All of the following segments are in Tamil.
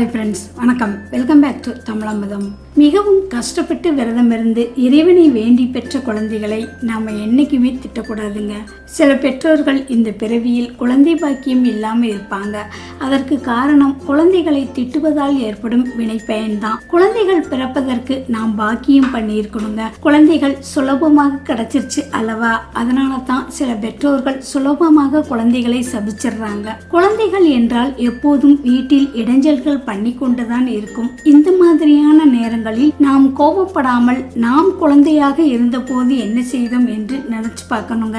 ஹாய் ஃப்ரெண்ட்ஸ் வணக்கம். வெல்கம் பேக் டு தமிழம்பதம். மிகவும் கஷ்டப்பட்டு விரதம் இருந்து இறைவனை வேண்டி பெற்ற குழந்தைகளை நாம் என்றைக்குமே திட்டக்கூடாதுங்க. சில பெற்றோர்கள் இந்த பிறவியில் குழந்தை பாக்கியம் இல்லாமல் இருப்பாங்க. அதற்கு காரணம் குழந்தைகளை திட்டுவதால் ஏற்படும் வினைப்பயன்தான். குழந்தைகள் பிறப்பதற்கு நாம் பாக்கியம் பண்ணியிருக்கணுங்க. குழந்தைகள் சுலபமாக கிடைச்சிருச்சு அல்லவா? அதனால தான் சில பெற்றோர்கள் சுலபமாக குழந்தைகளை சபிச்சிடுறாங்க. குழந்தைகள் என்றால் எப்போதும் வீட்டில் இடைஞ்சல்கள் பண்ணி கொண்டுதான் இருக்கும். இந்த மாதிரியான நேரம் நேரங்களில் நாம் கோபப்படாமல் நாம் குழந்தையாக இருந்தபோது என்ன செய்தோம் என்று நினைச்சு பார்க்கணுங்க.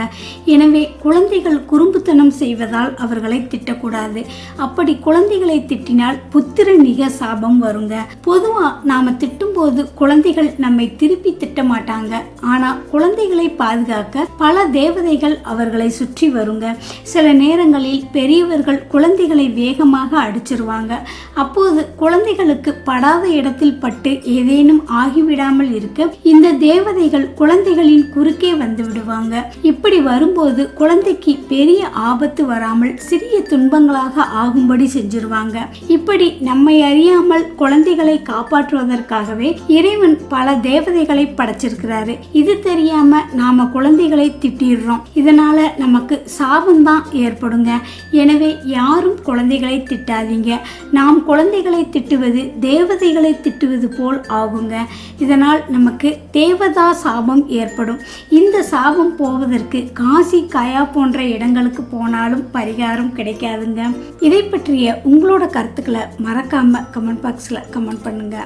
எனவே குழந்தைகள் குறும்புத்தனம் செய்வதால் அவர்களை திட்டக்கூடாது. அப்படி குழந்தைகளை திட்டினால் புத்திர நிக சாபம் வருங்க. பொதுவா நாம திட்டும்போது குழந்தைகள் நம்மை திருப்பி திட்ட மாட்டாங்க. ஆனா குழந்தைகளை பாதுகாக்க பல தேவதைகள் அவர்களை சுற்றி வருங்க. சில நேரங்களில் பெரியவர்கள் குழந்தைகளை வேகமாக அடிச்சிருவாங்க. அப்போது குழந்தைகளுக்கு படாத இடத்தில் பட்டு ஏதேனும் ஆகிவிடாமல் இருக்க இந்த தேவதைகள் குழந்தைகளின் குறுக்கே வந்து விடுவாங்க. இப்படி வரும்போது குழந்தைக்கு பெரிய ஆபத்து வராமல் சிறிய துன்பங்களாக ஆகும்படி செஞ்சிருவாங்க. இப்படி நம்மை அறியாமல் குழந்தைகளை காப்பாற்றுவதற்காகவே இறைவன் பல தேவதைகளை படைச்சிருக்கிறாரு. இது தெரியாம நாம குழந்தைகளை திட்டிடுறோம். இதனால நமக்கு சாபம் தான் ஏற்படுங்க. எனவே யாரும் குழந்தைகளை திட்டாதீங்க. நாம் குழந்தைகளை திட்டுவது தேவதைகளை திட்டுவது போல் ஆகுங்க. இதனால் நமக்கு தேவதா சாபம் ஏற்படும். இந்த சாபம் போவதற்கு காசி கயா போன்ற இடங்களுக்கு போனாலும் பரிகாரம் கிடைக்காதுங்க. இதை பற்றிய உங்களோட கருத்துக்களை மறக்காம கமெண்ட் பாக்ஸில் கமெண்ட் பண்ணுங்க.